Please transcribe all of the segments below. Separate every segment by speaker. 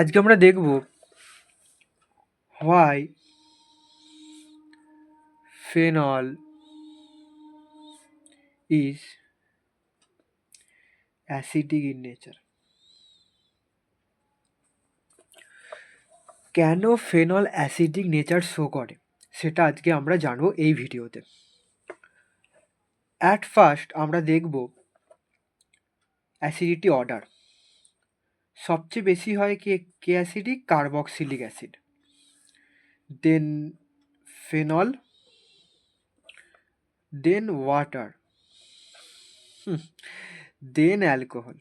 Speaker 1: আজকে আমরা দেখব why phenol is acidic in nature কেন ফেনল অ্যাসিডিক নেচার শো করে? সেটা আজকে আমরা জানব এই ভিডিওতে। অ্যাট ফার্স্ট আমরা দেখব অ্যাসিডিটি অর্ডার। সবচেয়ে বেশি হয় কে কে acidic carboxylic acid then phenol then water then alcohol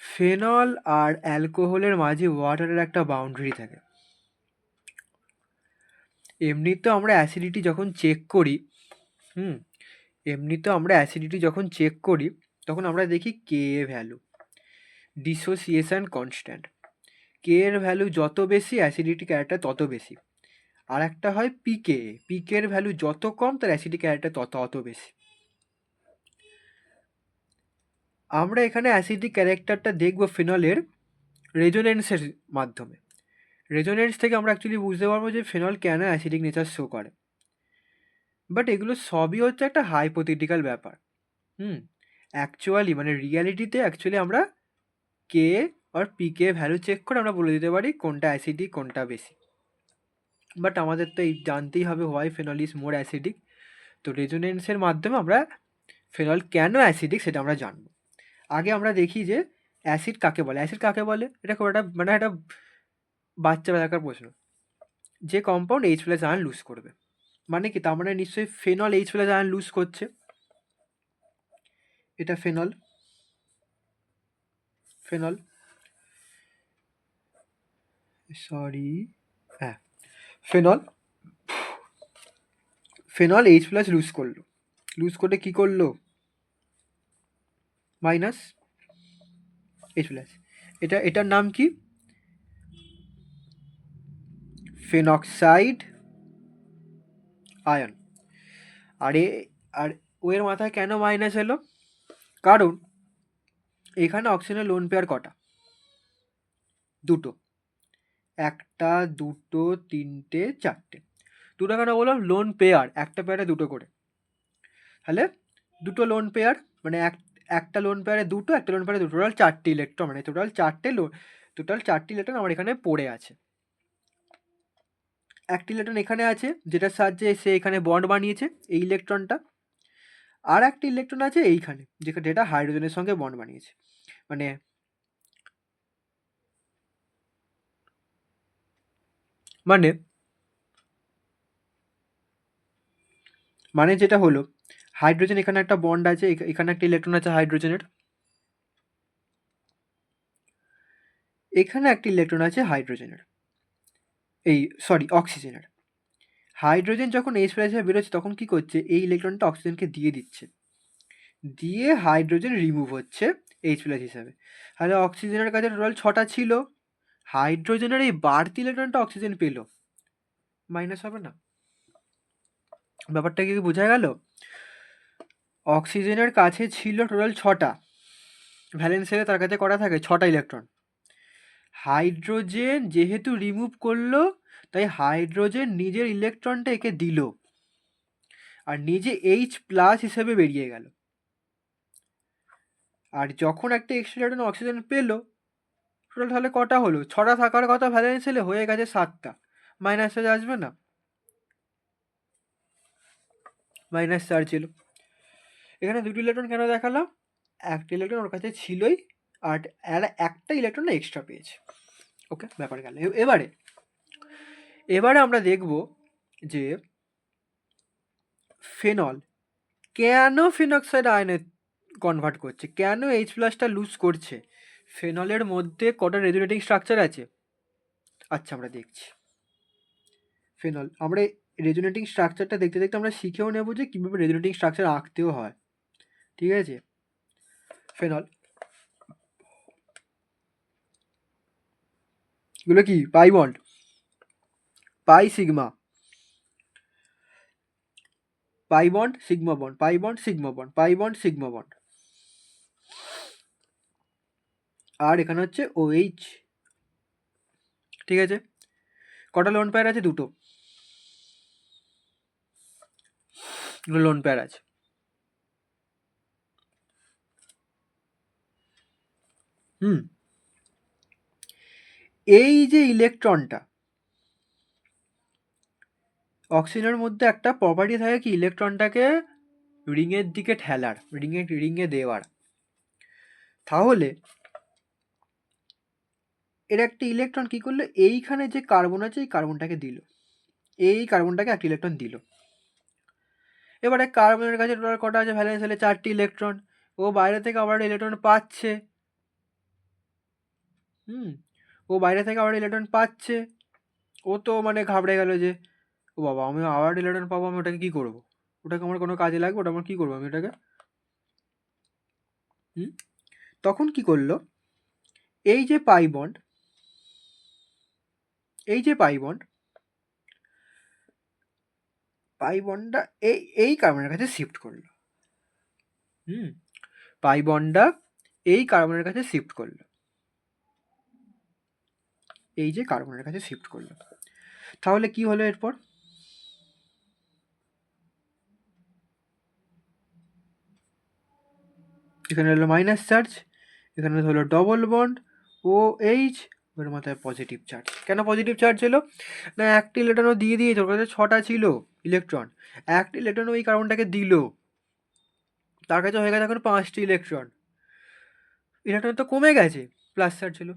Speaker 1: phenol আর অ্যালকোহলের মাঝে ওয়াটারের একটা বাউন্ডারি থাকে। এমনিতে আমরা অ্যাসিডিটি যখন চেক করি, হুম এমনিতে আমরা অ্যাসিডিটি যখন চেক করি তখন আমরা দেখি K a value dissociation constant K এর ভ্যালু যত বেশি অ্যাসিডিটি ক্যারেক্টার তত বেশি। আর একটা হয় পিকে পিকে এর ভ্যালু যত কম, তার অ্যাসিডিক ক্যারেক্টার তত অত বেশি। আমরা এখানে অ্যাসিডিক ক্যারেক্টারটা দেখব ফিনলের রেজোনেন্সের মাধ্যমে। রেজোনেন্স থেকে আমরা অ্যাকচুয়ালি বুঝতে পারব যে ফিনল কেন অ্যাসিডিক নেচার শো করে। বাট এগুলো সবই হচ্ছে একটা হাইপোথেটিক্যাল ব্যাপার। হুম? অ্যাকচুয়ালি মানে রিয়ালিটিতে অ্যাকচুয়ালি আমরা কে আর পি কে ভ্যালু চেক করে আমরা বলে দিতে পারি কোনটা অ্যাসিডিক কোনটা বেশি। বাট আমাদের তো এই জানতেই হবে why phenol is more acidic তো রেজোনেন্সের মাধ্যমে আমরা ফেনল কেন অ্যাসিডিক সেটা আমরা জানব। আগে আমরা দেখি যে অ্যাসিড কাকে বলে? অ্যাসিড কাকে বলে? এটা খুব একটা মানে একটা বাচ্চা বেলাকার প্রশ্ন। যে compound H plus ion lose করবে। মানে কি? তার মানে নিশ্চয়ই phenol H plus ion lose করছে। এটা ফেনল। ফেনল। সরি। হ্যাঁ। Phenol. Phenol H plus lose করল। লুজ করে কি করল? মাইনাস এইচ প্লাস এটা, এটার নাম কি? Phenoxide ion. আর আর ওয়ের মাথায় কেন মাইনাস এলো? কারণ এখানে অক্সিজেনের লোন পেয়ার কটা? দুটো। একটা, দুটো, তিনটে, চারটে। দুটো কেন বললাম? লোন পেয়ার একটা পেয়ারে দুটো করে। তাহলে দুটো লোন পেয়ার মানে এক, একটা লোন পেয়ারে দুটো, একটা লোন পেয়ারে দুটো। টোটাল চারটে ইলেকট্রন মানে টোটাল চারটে লোন টোটাল চারটে ইলেকট্রন আমার এখানে পড়ে আছে। একটি ইলেকট্রন এখানে আছে, যেটার সাহায্যে সে এখানে বন্ড বানিয়েছে, এই ইলেকট্রনটা আর একটা ইলেকট্রন আছে এইখানে যেটা যেটা হাইড্রোজেনের সঙ্গে বন্ড বানিয়েছে। মানে মানে মানে যেটা হলো হাইড্রোজেন এখানে একটা বন্ড আছে, এখা- এখানে একটা ইলেকট্রন আছে হাইড্রোজেনের এখানে একটা ইলেকট্রন আছে হাইড্রোজেনের এই সরি অক্সিজেনের হাইড্রোজেন যখন এইচ প্লাস হিসেবে বেরোচ্ছে, তখন কি করছে? এই ইলেকট্রনটা অক্সিজেনকে দিয়ে দিচ্ছে। দিয়ে হাইড্রোজেন রিমুভ হচ্ছে এইচ প্লাস হিসাবে। তাহলে অক্সিজেনের কাছে টোটাল ছটা ছিল। হাইড্রোজেনের এই বাড়তি ইলেকট্রনটা অক্সিজেন পেল। মাইনাস হবে না। ব্যাপারটা কি বোঝা গেল? অক্সিজেনের কাছে ছিল টোটাল ছটা। ভ্যালেন্স থেকে তার কাছে করা থাকে? ছটা ইলেকট্রন। হাইড্রোজেন যেহেতু রিমুভ করল তাই হাইড্রোজেন নিজের ইলেকট্রনটা একে দিল আর নিজে এইচ প্লাস হিসেবে বেরিয়ে গেল। আর যখন একটা এক্সট্রা অক্সিজেন পেল টোটাল তাহলে কটা হলো? ছটা থাকার কথা ভ্যালেন্স হলে হয়ে গেছে সাতটা। মাইনাস চার্জ আসবে না। মাইনাস চার্জ ছিল এখানে দুটো ইলেকট্রন কেন দেখালাম? একটা ইলেকট্রন ওর কাছে ছিলই আর একটা ইলেকট্রন এক্সট্রা পেয়েছে। ওকে ব্যাপার গেল। এবারে এবারে আমরা দেখব যে ফেনল কেন ফিনক্সাইড আয়নে কনভার্ট করছে? কেন এইচ প্লাসটা লুজ করছে? ফেনলের মধ্যে কটা রেজুলেটিং স্ট্রাকচার আছে? আচ্ছা আমরা দেখছি। ফেনল, আমরা রেজুনেটিং স্ট্রাকচারটা দেখতে দেখতে আমরা শিখেও নেব যে কীভাবে রেজুনেটিং স্ট্রাকচার আঁকতেও হয়। ঠিক আছে? ফেনল, এগুলো কি? Pi bond pi sigma. Pi bond, sigma bond, pi bond, sigma bond, pi bond, sigma bond. আর এখানে হচ্ছে ওএইচ ঠিক আছে? কটা লোন পেয়ার আছে? দুটো। লোন পেয়ার আছে। হুম। এই যে ইলেকট্রনটা অক্সিজেনের মধ্যে একটা প্রপার্টি থাকে কি? ইলেকট্রনটাকে রিংয়ের দিকে ঠেলার, রিংয়ে রিংয়ে দেওয়ার। তাহলে এর একটা ইলেকট্রন কি করল? এইখানে যে কার্বন আছে, এই কার্বনটাকে দিল। এই কার্বনটাকে একটা ইলেকট্রন দিল। এবারে কার্বনের কাছে টোটাল কটা আছে? ভ্যালেন্স হলে চারটি ইলেকট্রন ও বাইরে থেকে আবার ইলেকট্রন পাচ্ছে। হুম, ও বাইরে থেকে আবার ইলেকট্রন পাচ্ছে। ও তো মানে ঘাবড়ে গেল যে ও বাবা, আমি আবার ইলেকট্রন পাবো, আমি ওটাকে কী করব? ওটাকে আমার কোনো কাজে লাগবে? ওটা আমার কী করব, আমি ওটাকে হুম? তখন কি করল? এই যে পাই বন্ড এই যে পাই বন্ড পাই বন্ডটা এই এই কার্বনের কাছে শিফট করল। হুম? পাই বন্ডটা এই কার্বনের কাছে শিফট করল। এই যে কার্বনের কাছে শিফট করল। তাহলে কি হলো এরপর? এখানে হলো মাইনাস চার্জ এখানে হলো ডবল বন্ড ও এইচ ওর মাথায় পজিটিভ চার্জ কেন পজিটিভ চার্জ ছিল না, একটি ইলেকট্রনও দিয়ে দিয়েছে ওর কাছে ছটা ছিল ইলেকট্রন একটা ইলেকট্রন ওই কার্বনটাকে দিল। তার কাছে হয়ে গেছে এখন পাঁচটি ইলেকট্রন ইলেকট্রন তো কমে গেছে প্লাস চার্জ ছিল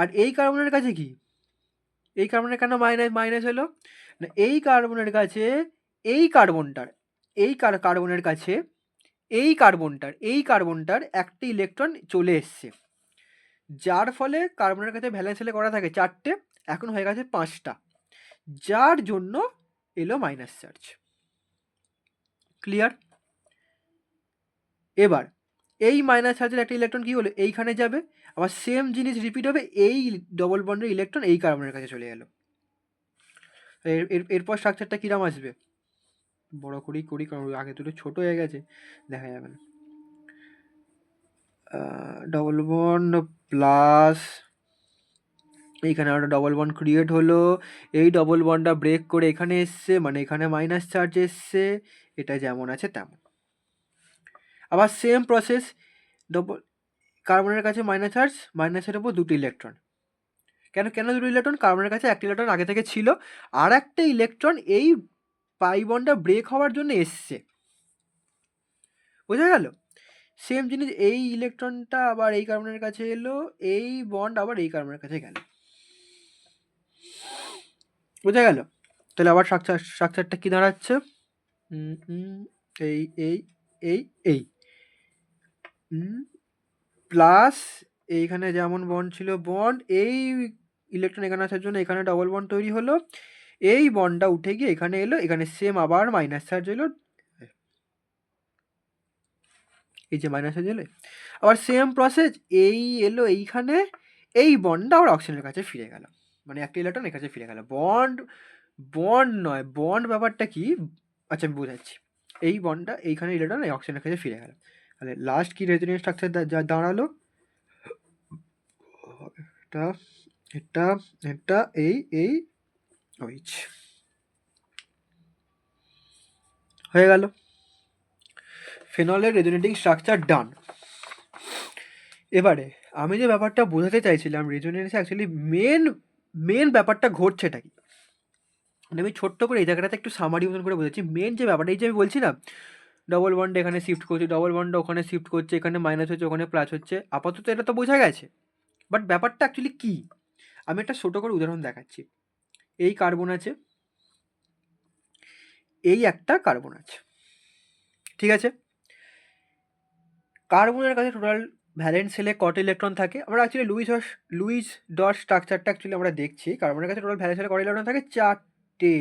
Speaker 1: আর এই কার্বনের কাছে কি? এই কার্বনের কেন মাইনাস মাইনাস হলো না, এই কার্বনের কাছে, এই কার্বনটার এই কার্বনের কাছে এই কার্বনটার এই কার্বনটার একটি ইলেকট্রন চলে এসছে। যার ফলে কার্বনের কাছে ভ্যালেন্স সেলে করা থাকে চারটে, এখন হয়ে গেছে পাঁচটা। যার জন্য এলো মাইনাস চার্জ। ক্লিয়ার? এবার, এই মাইনাস চার্জের একটা ইলেকট্রন কী হলো? এইখানে যাবে, আবার সেম জিনিস রিপিট হবে, এই ডবল বন্ডের ইলেকট্রন এই কার্বনের কাছে চলে গেল এর এরপর স্ট্রাকচারটা কীরাম আসবে? বড় করেই করি, কারণ আগে দুটো ছোটো হয়ে গেছে, দেখা যাবে না। ডবল বন্ড প্লাস এইখানে একটা ডবল বন্ড ক্রিয়েট হলো। এই ডবল বন্ডটা ব্রেক করে এখানে এসছে মানে এখানে মাইনাস চার্জ এসছে, এটা যেমন আছে তেমন। আবার সেম প্রসেস ডবল কার্বনের কাছে মাইনাস চার্জ মাইনাসের ওপর দুটো ইলেকট্রন কেন কেন দুটো ইলেকট্রন কার্বনের কাছে একটা ইলেকট্রন আগে থেকে ছিল আর একটা ইলেকট্রন এই পাই বন্ডটা ব্রেক হওয়ার জন্য এসছে। বোঝা গেল? সেম জিনিস এই ইলেকট্রনটা আবার এই কার্বনের কাছে এলো, এই বন্ড আবার এই কার্বনের কাছে গেল। বোঝা গেল? তাহলে আবার স্ট্রাকচার স্ট্রাকচারটা কী দাঁড়াচ্ছে? এই এই এই এই। প্লাস এইখানে যেমন বন্ড ছিল বন্ড এই ইলেকট্রন এখানে আসার জন্য এখানে ডবল বন্ড তৈরি হলো। এই বন্ডটা উঠে গিয়ে এখানে এলো, এখানে সেম আবার মাইনাস চার্জ এলো। এই যে মাইনাস চার্জ এলো। আবার সেম প্রসেস এই এলো এইখানে, এই বন্ডটা আবার অক্সিজেনের কাছে ফিরে গেল। মানে একটা ইলেকট্রন এর কাছে ফিরে গেল। বন্ড বন্ড নয় বন্ড ব্যাপারটা কি? আচ্ছা আমি বোঝাচ্ছি। এই বন্ডটা এইখানে ইলেকট্রন এই অক্সিজেনের কাছে ফিরে গেল। তাহলে লাস্ট কি রেজোনেন্স স্ট্রাকচার যা দাঁড়াল? এটা এটা এটা, এই এই ওইচ। হয়ে গেল। ফেনলের রেজোনেটিং স্ট্রাকচার ডান এবারে আমি যে ব্যাপারটা বোঝাতে চাইছিলাম রেজোনেন্সে অ্যাকচুয়ালি মেন মেন ব্যাপারটা ঘটছেটা কি? মানে আমি ছোট্ট করে এই জায়গাটাতে একটু সামারি মতন করে বোঝাচ্ছি। মেন যে ব্যাপারটা, এই যে আমি বলছি না ডবল বন্ড এখানে শিফট করছে ডবল বন্ড ওখানে শিফট করছে, এখানে মাইনাস হচ্ছে, ওখানে প্লাস হচ্ছে, আপাতত এটা তো বোঝা গেছে। বাট ব্যাপারটা অ্যাকচুয়ালি কী? আমি একটা ছোটো করে উদাহরণ দেখাচ্ছি। এই কার্বন আছে, এই একটা কার্বন আছে। ঠিক আছে? কার্বনের কাছে টোটাল ভ্যালেন্স সেলে কট ইলেকট্রন থাকে? আমরা অ্যাকচুয়ালি লুইস লুইস ডট স্ট্রাকচারটা অ্যাকচুয়ালি আমরা দেখছি। কার্বনের কাছে টোটাল ভ্যালেন্স সেলে কট ইলেকট্রন থাকে? চারটে।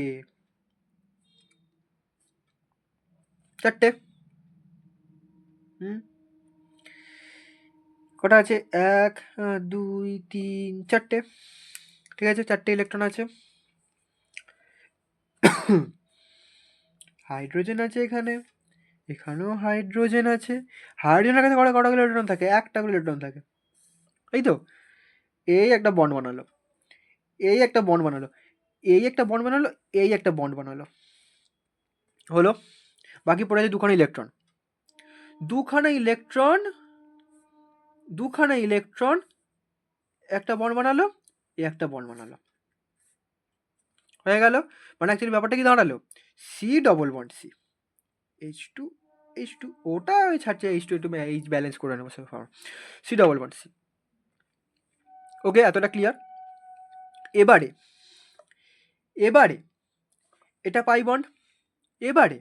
Speaker 1: চারটে। কটা আছে? এক, দুই, তিন, চারটে। ঠিক আছে? চারটে ইলেকট্রন আছে। হাইড্রোজেন আছে এখানে, এখানেও হাইড্রোজেন আছে। হাইড্রোজেনের কাছে কটা কটা ইলেকট্রন থাকে? একটা ইলেকট্রন থাকে। এই তো, এই একটা বন্ড বানালো। এই একটা বন্ড বানালো। এই একটা বন্ড বানালো, এই একটা বন্ড বানালো। হলো, বাকি পড়ে আছে দুখানা ইলেকট্রন। দুখানা ইলেকট্রন দুখানা ইলেকট্রন, একটা বন্ড বানালো এই একটা বন্ড বানালো। হয়ে গেল। মানে অ্যাকচুয়ালি ব্যাপারটা কি দাঁড়াল? C double bond C H two H two ওটা ওই ছাড়ছে এইচ টু একটু এইচ ব্যালেন্স করে নেব C double bond C okay এতটা ক্লিয়ার এবারে এবারে এটা পাই বন্ড এবারে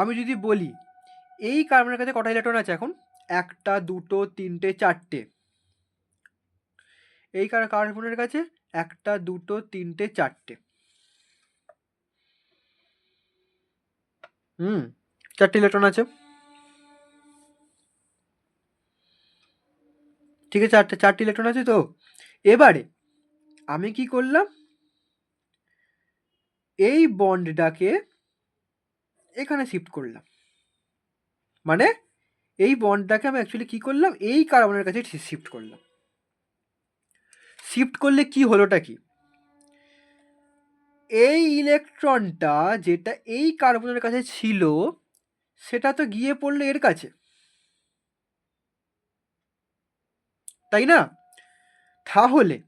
Speaker 1: আমি যদি বলি, এই কার্বনের কাছে কটা ইলেকট্রন আছে এখন? একটা, দুটো, তিনটে, চারটে। এই কার্বনের কাছে? একটা, দুটো, তিনটে, চারটে। হুম, চারটি ইলেকট্রন আছে। ঠিক আছে, চারটে চারটি ইলেকট্রন আছে তো? এবারে, আমি কি করলাম? এই বন্ডটাকে এখানে শিফট করলাম। মানে এই বন্ডটাকে আমি অ্যাকচুয়ালি কি করলাম? এই কার্বনের কাছে শিফট করলাম। শিফট করলে কি হলোটা কি? এই ইলেকট্রনটা যেটা এই কার্বনের কাছে ছিল, সেটা তো গিয়ে পড়ল এর কাছে। তাই না? তাহলে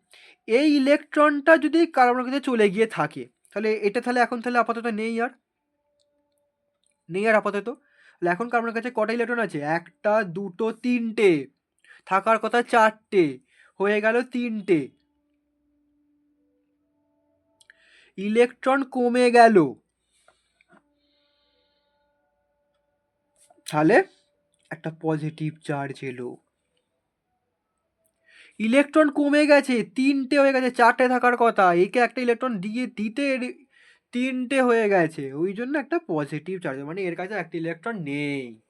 Speaker 1: এই ইলেকট্রনটা যদি কার্বনের কাছে চলে গিয়ে থাকে, তাহলে এটা তাহলে এখন তাহলে আপাতত নেই আর? নেই আর আপাতত? তাহলে এখন কার্বনের কাছে কটা ইলেকট্রন আছে? একটা, দুটো, তিনটে। থাকার কথা চারটে। হয়ে গেল তিনটে। ইলেকট্রন কমে গেল। তাহলে একটা পজিটিভ চার্জ এলো। ইলেকট্রন কমে গেছে, তিনটে হয়ে গেছে, চারটে থাকার কথা। একে একটা ইলেকট্রন দিয়ে দিতে তিনটে হয়ে গেছে। ওই জন্য একটা পজিটিভ চার্জ মানে এর কাছে একটা ইলেকট্রন নেই।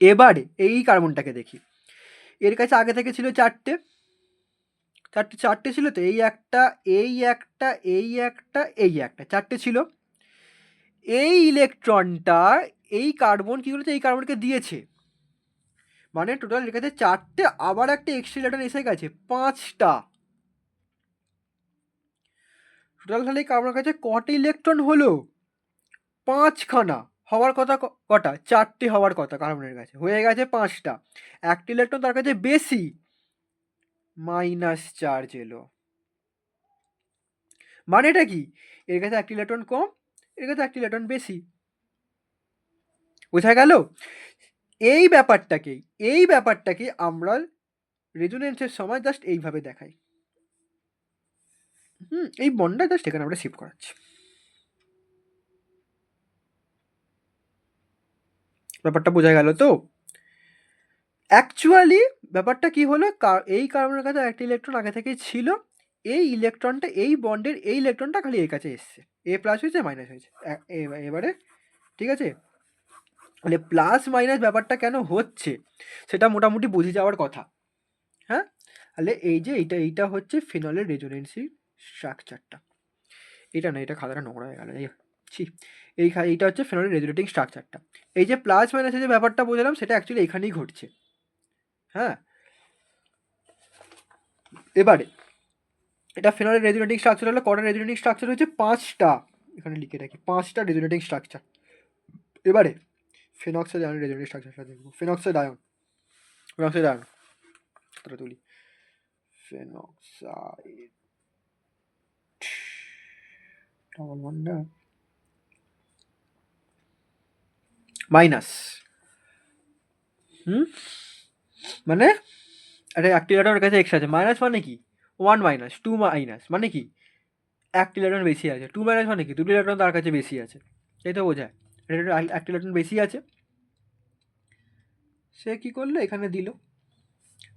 Speaker 1: এবারে এই কার্বনটাকে দেখি। এর কাছে আগে থেকে ছিল চারটে। চারটে চারটে ছিল তো, এই একটা এই একটা এই একটা এই একটা, চারটে ছিল। এই ইলেকট্রনটা এই কার্বন কী করেছে? এই কার্বনকে দিয়েছে। মানে টোটাল কাছে চারটে, আবার একটা এক্সট্রা ইলেকট্রন এসে গেছে, পাঁচটা। টোটাল তাহলে কার্বনের কাছে কটা ইলেকট্রন হলো? পাঁচখানা। হওয়ার কথা কটা? চারটে হওয়ার কথা কার্বনের কাছে। হয়ে গেছে পাঁচটা। একটা ইলেকট্রন তার কাছে বেশি। মাইনাস চার্জ এলো। মানে এটা কি? এর কাছে একটা ইলেকট্রন কম, এর কাছে একটা ইলেকট্রন বেশি। বোঝা গেল? এই ব্যাপারটাকেই এই ব্যাপারটাকে আমরা রেজোনেন্সের সময় জাস্ট এইভাবে দেখাই। হুম, এই বন্ডটা জাস্ট এখানে আমরা শিফট করাচ্ছি। ব্যাপারটা বোঝা গেল তো? অ্যাকচুয়ালি ব্যাপারটা কি হলো? এই কার্বনের কাছে একটা ইলেকট্রন আগে থেকেই ছিল। এই ইলেকট্রনটা এই বন্ডের এই ইলেকট্রনটা খালি এর কাছে এসছে। এ প্লাস হয়েছে মাইনাস হয়েছে। এবারে, ঠিক আছে? মানে প্লাস মাইনাস ব্যাপারটা কেন হচ্ছে, সেটা মোটামুটি বুঝে যাওয়ার কথা। হ্যাঁ? তাহলে এই যে এইটা এইটা হচ্ছে ফিনলের রেজোনেন্সি স্ট্রাকচারটা এটা না, এটা খাতাটা নোংরা হয়ে গেল। ছি, এই এইটা হচ্ছে ফেনলের রেজুলেটিং স্ট্রাকচারটা এই যে প্লাস মাইনাসের যে ব্যাপারটা বোঝালাম, সেটা অ্যাকচুয়ালি এখানেই ঘটছে। হ্যাঁ? এবারে, এটা ফেনলের রেজুলেটিং স্ট্রাকচার হলো কটা রেজুলেটিং স্ট্রাকচার হচ্ছে পাঁচটা। এখানে লিখে রাখি, পাঁচটা রেজুলেটিং স্ট্রাকচার এবারে ফেনক্সাইড আয়ন রেজুলেটিং স্ট্রাকচারটা দেখব। ফেনক্সাইড আয়ন ফেনক্সাইড আয়ন তারা তুলি ফেনক্সাইড ডবল মাইনাস হুম? মানে আরে একটি ইলেকট্রনের কাছে এক্সট্রা আছে। মাইনাস মানে কি? ওয়ান মাইনাস টু মাইনাস মানে কি? একটি ইলেকট্রন বেশি আছে। টু মাইনাস মানে কি? দুটি ইলেকট্রন তার কাছে বেশি আছে। এই তো বোঝায়। একটি ইলেকট্রন বেশি আছে। সে কি করল? এখানে দিল।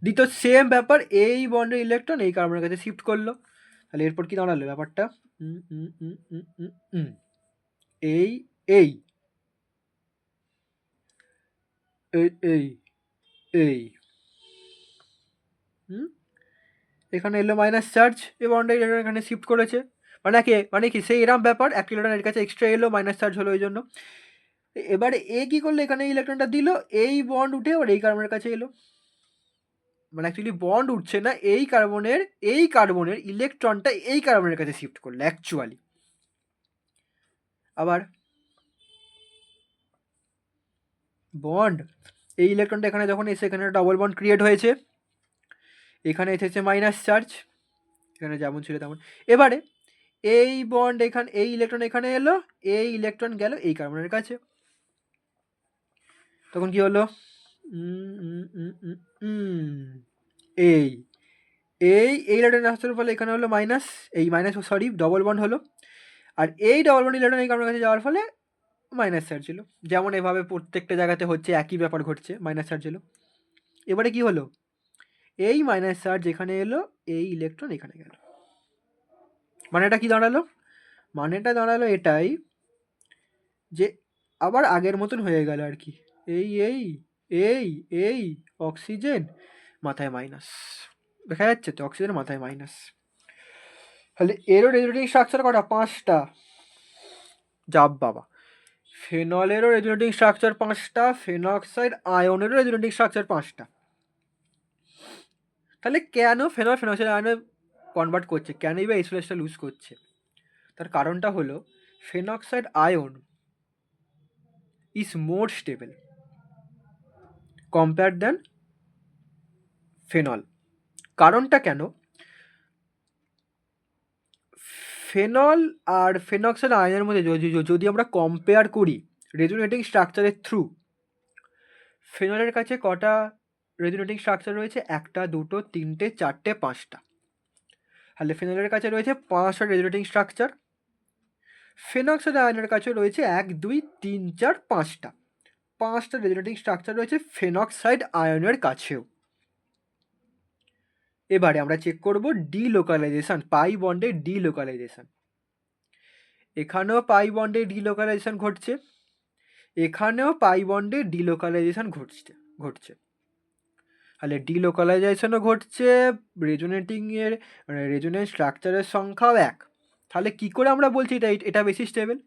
Speaker 1: দিত সেম ব্যাপার, এই বন্ডের ইলেকট্রন এই কার্বনের কাছে শিফট করল। তাহলে এরপর কি দাঁড়াল ব্যাপারটা? এই। এই এই। এই। হুম? এখানে এলো মাইনাস চার্জ এ বন্ডটা এখানে শিফট করেছে। মানে কি মানে কি, সেই এরম ব্যাপার, এক ইলেকট্রন এর কাছে এক্সট্রা এলো মাইনাস চার্জ হলো ওই জন্য। এবারে এ কি করল, এখানে ইলেকট্রনটা দিল, এই বন্ড উঠে ওর এই কার্বনের কাছে এলো। মানে অ্যাকচুয়ালি বন্ড উঠছে না, এই কার্বনের এই কার্বনের ইলেকট্রনটা এই কার্বনের কাছে শিফট করল অ্যাকচুয়ালি আবার বন্ড এই ইলেকট্রনটা এখানে যখন এসে এখানে ডবল বন্ড ক্রিয়েট হয়েছে, এখানে এসেছে মাইনাস চার্জ এখানে যেমন ছিল তেমন। এবারে এই বন্ড এখানে, এই ইলেকট্রন এখানে এলো, এই ইলেকট্রন গেল এই কার্বনের কাছে। তখন কি হলো? এই এই এই ইলেকট্রন আসার ফলে এখানে হলো মাইনাস এই মাইনাস সরি ডবল বন্ড হলো। আর এই ডবল বন্ড ইলেকট্রন এই কার্বনের কাছে যাওয়ার ফলে মাইনাস চার্জ ছিল। যেমন এভাবে প্রত্যেকটা জায়গাতে হচ্ছে একই ব্যাপার ঘটছে মাইনাস চার্জ এলো এবারে কি হলো? এই মাইনাস চার্জ এখানে এলো, এই ইলেকট্রন এখানে গেল। মানেটা কি দাঁড়াল? মানেটা দাঁড়াল এটাই যে আবার আগের মতন হয়ে গেল আর কি। এই এই এই এই অক্সিজেন মাথায় মাইনাস দেখা যাচ্ছে তো অক্সিজেন মাথায় মাইনাস তাহলে এরও রেজুলেটিং স্ট্রাকচার কটা? পাঁচটা। যাব বাবা। ফেনলেরও রেজুলেটিং স্ট্রাকচার পাঁচটা, ফেনক্সাইড আয়নেরও রেজুলেটিং স্ট্রাকচার পাঁচটা। তাহলে কেন ফেনল ফেনক্সাইড আয়নে কনভার্ট করছে? কেনই বা এইচএসটা লুজ করছে? তার কারণটা হলো, phenoxide ion is more stable compare then phenol. কারণটা কেন? ফেনল আর ফেনক্সাইড আয়নের মধ্যে যদি আমরা কম্পেয়ার করি রেজুনেটিং স্ট্রাকচারের থ্রু ফেনলের কাছে কটা রেজুনেটিং স্ট্রাকচার রয়েছে? একটা, দুটো, তিনটে, চারটে, পাঁচটা। তাহলে ফেনলের কাছে রয়েছে পাঁচটা রেজুনেটিং স্ট্রাকচার ফেনক্সাইড আয়নের কাছে রয়েছে এক, দুই, তিন, চার, পাঁচটা। পাঁচটা রেজুনেটিং স্ট্রাকচার রয়েছে ফেনক্সাইড আয়নের কাছেও। এবারে আমরা চেক করব ডি লোকালাইজেশন পাই বন্ডে ডি লোকালাইজেশন এখানেও পাই বন্ডে ডি লোকালাইজেশন ঘটছে, এখানেও পাই বন্ডে ডি লোকালাইজেশন ঘটছে ঘটছে। তাহলে ডি লোকালাইজেশনও ঘটছে রেজোনেটিংয়ের মানে রেজোনেন্ট স্ট্রাকচারের সংখ্যাও এক। তাহলে কি করে আমরা বলছি এটা এটা বেশি স্টেবল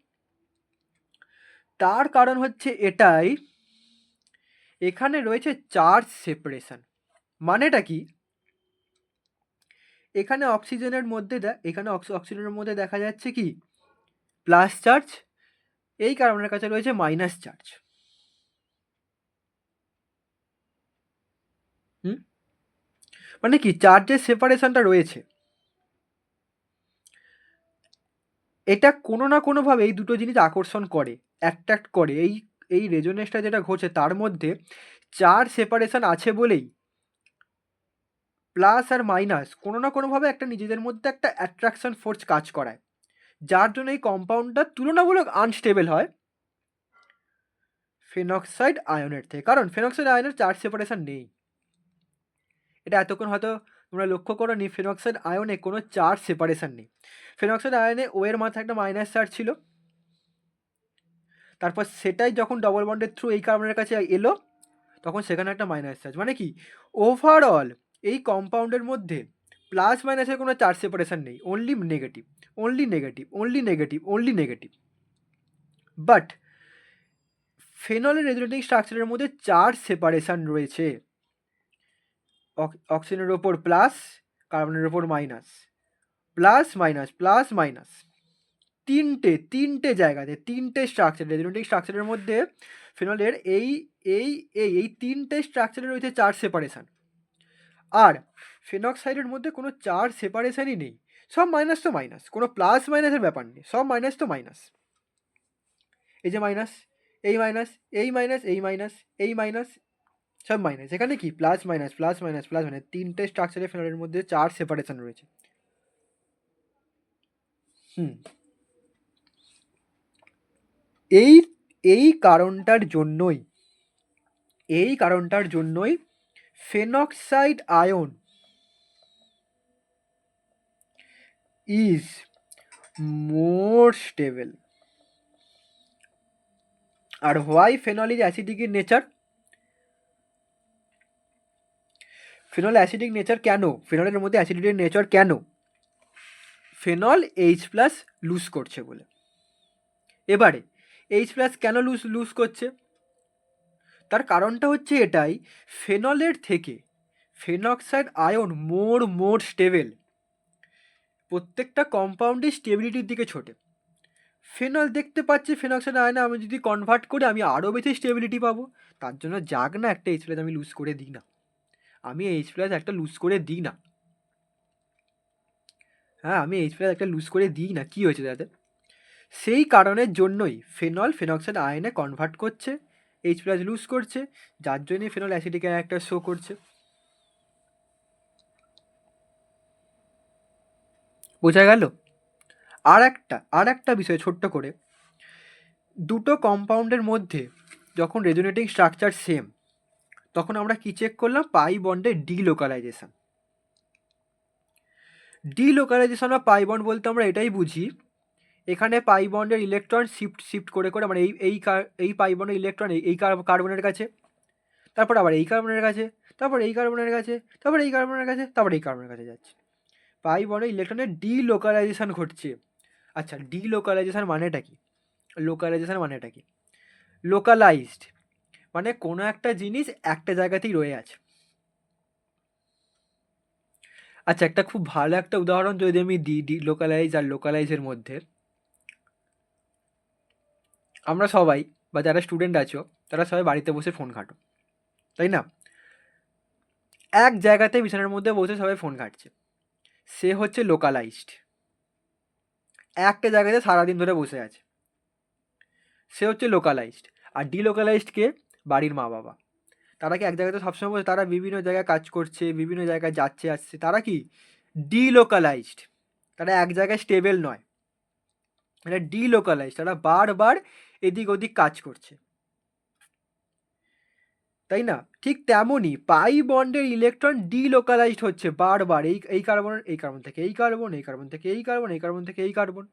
Speaker 1: তার কারণ হচ্ছে এটাই, এখানে রয়েছে চার্জ সেপারেশন মানেটা কি? এখানে অক্সিজেনের মধ্যে এখানে অক্সিজেনের মধ্যে দেখা যাচ্ছে কি? প্লাস চার্জ এই কারণের কাছে রয়েছে মাইনাস চার্জ হুম? মানে কি? চার্জের সেপারেশনটা রয়েছে। এটা কোনো না কোনোভাবে এই দুটো জিনিস আকর্ষণ করে অ্যাট্রাক্ট করে। এই এই রেজোনেন্সটা যেটা ঘটছে, তার মধ্যে চার সেপারেশন আছে বলেই প্লাস আর মাইনাস কোনো না কোনোভাবে একটা নিজেদের মধ্যে একটা অ্যাট্রাকশন ফোর্স কাজ করায়। যার জন্য এই কম্পাউন্ডটা তুলনামূলক আনস্টেবল হয়। ফেনক্সাইড আয়নের থেকে। কারণ ফেনক্সাইড আয়নের চার্জ সেপারেশন নেই। এটা এতক্ষণ হয়তো তোমরা লক্ষ্য করো নি ফেনক্সাইড আয়নে কোনো চার্জ সেপারেশন নেই। ফেনক্সাইড আয়নে ও এর মাথায় একটা মাইনাস চার্জ ছিল। তারপর সেটাই যখন ডবল বন্ডের থ্রু এই কার্বনের কাছে এলো, তখন সেখানে একটা মাইনাস চার্জ মানে কি? ওভারঅল এই কম্পাউন্ডের মধ্যে প্লাস মাইনাসের কোনো চার্জ সেপারেশান নেই only negative only negative only negative only negative but ফেনলের রেজুলেটিং স্ট্রাকচারের মধ্যে চার্জ সেপারেশান রয়েছে। অক্সিজেনের ওপর প্লাস কার্বনের ওপর minus plus minus plus minus তিনটে তিনটে জায়গাতে, তিনটে স্ট্রাকচার রেজুলেটিং স্ট্রাকচারের মধ্যে ফেনলের এই এই এই এই তিনটে স্ট্রাকচারে রয়েছে চার্জ সেপারেশন আর ফেনক্সাইডের মধ্যে কোনো চার সেপারেশানই নেই। সব মাইনাস তো মাইনাস কোনো প্লাস মাইনাসের ব্যাপার নেই, সব মাইনাস তো মাইনাস এই যে মাইনাস এই মাইনাস এই মাইনাস এই মাইনাস এই মাইনাস সব মাইনাস এখানে কি? Plus minus plus minus plus minus তিনটে স্ট্রাকচারের ফেনলের মধ্যে চার সেপারেশন রয়েছে। হুম। এই এই কারণটার জন্যই, এই কারণটার জন্যই phenoxide ion is more stable R why phenol is acidic in nature phenol acidic nature কেন? ফেনলের মধ্যে অ্যাসিডিকের নেচার কেন? ফেনল এইচ প্লাস লুজ করছে বলে। এবারে এইচ প্লাস কেন লুজ লুজ করছে? তার কারণটা হচ্ছে এটাই, ফেনলের থেকে phenoxide ion more more stable. প্রত্যেকটা কম্পাউন্ডের স্টেবিলিটির দিকে ছোটে। ফেনল দেখতে পাচ্ছি, ফেনক্সাইড আয়নে আমি যদি কনভার্ট করি, আমি আরও বেশি স্টেবিলিটি পাবো। তার জন্য যাক না একটা এইচ প্লাস আমি লুজ করে দিই না। আমি এইচ প্লাস একটা লুজ করে দিই না। হ্যাঁ আমি এইচ প্লাস একটা লুজ করে দিই না। কী হয়েছে তাতে? সেই কারণের জন্যই ফেনল, ফেনক্সাইড আয়নে কনভার্ট করছে। এইচ প্লাস লুজ করছে, যার জন্যই ফেনল অ্যাসিডিক একটা শো করছে। বোঝা গেল? আর একটা আর একটা বিষয় ছোট্ট করে। দুটো কম্পাউন্ডের মধ্যে যখন রেজোনেটিং স্ট্রাকচার সেম তখন আমরা কি চেক করলাম? পাই বন্ডের ডিলোকালাইজেশন ডিলোকালাইজেশন বা পাই বন্ড বলতে আমরা এটাই বুঝি এখানে পাই বন্ডের ইলেকট্রন শিফট শিফট করে করে মানে এই এই এই পাই বন্ডের ইলেকট্রন এই কার্বনের কাছে। তারপর আবার এই কার্বনের কাছে, তারপর এই কার্বনের কাছে, তারপর এই কার্বনের কাছে, তারপর এই কার্বনের কাছে যাচ্ছে। পাই বন্ডের ইলেকট্রনের ডিলোকালাইজেশন ঘটছে। আচ্ছা ডিলোকালাইজেশন মানেটা কি? লোকালাইজেশন মানেটা কি? লোকালাইজড মানে কোনো একটা জিনিস একটা জায়গাতেই রয়ে আছে। আচ্ছা একটা খুব ভালো একটা উদাহরণ যদি আমি দিই ডি লোকালাইজ আর লোকালাইজের মধ্যে। আমরা সবাই বা যারা স্টুডেন্ট আছো, তারা সবাই বাড়িতে বসে ফোন ঘাটো, তাই না? এক জায়গাতে বিছানার মধ্যে বসে সবাই ফোন ঘাটছে। সে হচ্ছে লোকালাইজড একটা জায়গাতে সারাদিন ধরে বসে আছে। সে হচ্ছে লোকালাইজড আর ডিলোকালাইজডকে বাড়ির মা বাবা। তারা কি এক জায়গাতে সবসময় বসে? তারা বিভিন্ন জায়গায় কাজ করছে, বিভিন্ন জায়গায় যাচ্ছে, আসছে। তারা কি? ডিলোকালাইজড তারা এক জায়গায় স্টেবল নয়। মানে ডিলোকালাইজ তারা বারবার এদিক ওদিক কাজ করছে। তাই না? ঠিক তেমনই পাই বন্ডের ইলেকট্রন ডিলোকালাইজড হচ্ছে বারবার, এই এই কার্বন এই কার্বন থেকে এই কার্বন এই কার্বন থেকে এই কার্বন এই কার্বন থেকে এই কার্বন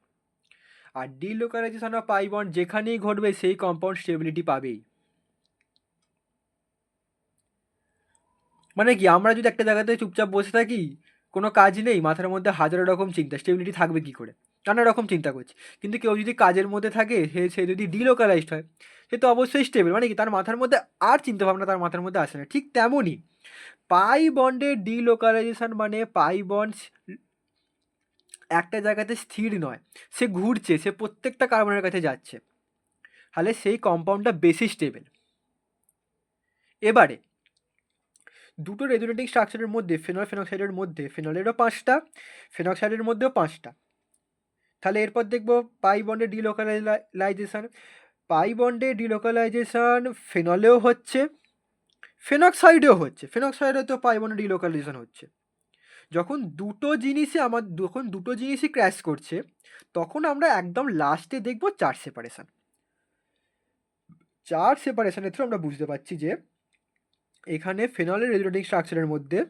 Speaker 1: আর ডিলোকালাইজেশন অফ পাই বন্ড যেখানেই ঘটবে সেই কম্পাউন্ড স্টেবিলিটি পাবেই। মানে কি, আমরা যদি একটা জায়গাতে চুপচাপ বসে থাকি, কোনো কাজ নেই, মাথার মধ্যে হাজারো রকম চিন্তা স্টেবিলিটি থাকবে কী করে? নানা রকম চিন্তা করছে। কিন্তু কেউ যদি কাজের মধ্যে থাকে, সে সে যদি ডিলোকালাইজড হয়, সে তো অবশ্যই স্টেবল মানে কি? তার মাথার মধ্যে আর চিন্তাভাবনা তার মাথার মধ্যে আসে না। ঠিক তেমনই পাই বন্ডের ডিলোকালাইজেশন মানে পাই বন্ড একটা জায়গাতে স্থির নয়। সে ঘুরছে, সে প্রত্যেকটা কার্বনের কাছে যাচ্ছে। তাহলে সেই কম্পাউন্ডটা বেশি স্টেবল এবারে দুটো রেজুনেটিং স্ট্রাকচারের মধ্যে ফেনল ফেনক্সাইডের মধ্যে ফেনলেরও পাঁচটা ফেনক্সাইডের মধ্যেও পাঁচটা। তাহলে এরপর দেখব পাই বন্ডের ডিলোকালাইজেশন। পাই বন্ডে ডিলোকালাইজেশন ফেনলেও হচ্ছে, ফেনক্সাইডেও হচ্ছে। ফেনক্সাইডেও তো পাই বন্ডে ডিলোকালাইজেশন হচ্ছে। যখন দুটো জিনিসই আমার, যখন দুটো জিনিসই ক্র্যাশ করছে, তখন আমরা একদম লাস্টে দেখব চার সেপারেশান। চার সেপারেশনের থ্রু আমরা বুঝতে পারছি যে, এখানে ফেনলের রেজুলেটিং স্ট্রাকচারের মধ্যে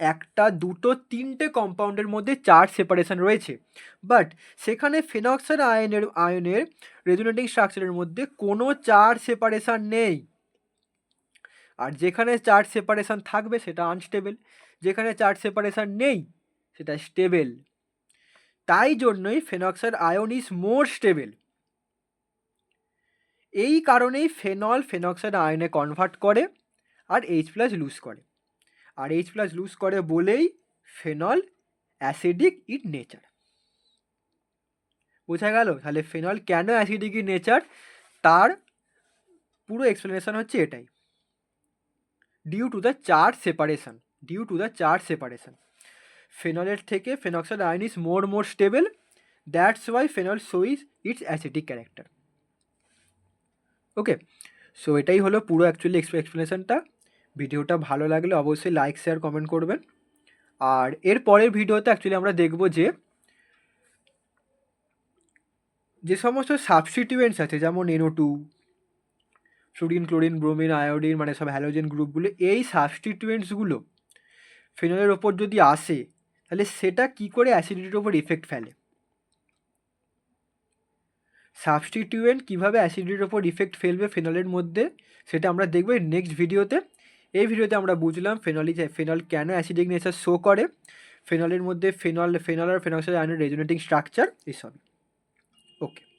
Speaker 1: একটা, দুটো, তিনটে কম্পাউন্ডের মধ্যে চার সেপারেশন রয়েছে। বাট সেখানে ফেনক্সাইড আয়নের আয়নের রেজুনেটিং স্ট্রাকচারের মধ্যে কোনো চার সেপারেশন নেই। আর যেখানে চার সেপারেশন থাকবে সেটা আনস্টেবল যেখানে চার সেপারেশন নেই সেটা স্টেবল তাই জন্যই phenoxide ion is more stable এই কারণেই ফেনল ফেনক্সাইড আয়নে কনভার্ট করে আর এইচ প্লাস লুজ করে। আর এইচ প্লাস লুজ করে বলেই ফেনল অ্যাসিডিক ইট নেচার বোঝা গেল? তাহলে ফেনল কেন অ্যাসিডিক ইট নেচার তার পুরো এক্সপ্লেনেশন হচ্ছে এটাই। Due to the charge separation due to the charge separation ফেনলের থেকে phenoxide ion is more more stable that's why phenol show is its acidic character okay so এটাই হলো পুরো অ্যাকচুয়ালি এক্সপ্লেনেশনটা ভিডিওটা ভালো লাগলে অবশ্যই লাইক শেয়ার কমেন্ট করবেন। আর এর পরের ভিডিওতে অ্যাকচুয়ালি আমরা দেখব যে যে সমস্ত সাবস্টিটিউয়েন্টস আছে, যেমন NO two fluorine chlorine bromine iodine মানে সব হ্যালোজেন গ্রুপগুলো এই সাবস্টিটিউয়েন্টসগুলো ফেনলের ওপর যদি আসে, তাহলে সেটা কি করে অ্যাসিডিটির ওপর ইফেক্ট ফেলে? সাবস্টিটিউয়েন্ট কীভাবে অ্যাসিডিটির ওপর ইফেক্ট ফেলবে ফেনলের মধ্যে, সেটা আমরা দেখব নেক্সট ভিডিওতে এই ভিডিওতে আমরা বুঝলাম ফেনলি ফেনল কেন অ্যাসিডিক নেচার শো করে? ফেনলের মধ্যে ফেনল ফেনল আর ফেনক্সাইড আয়নের রেজুনেটিং স্ট্রাকচার এসব ওকে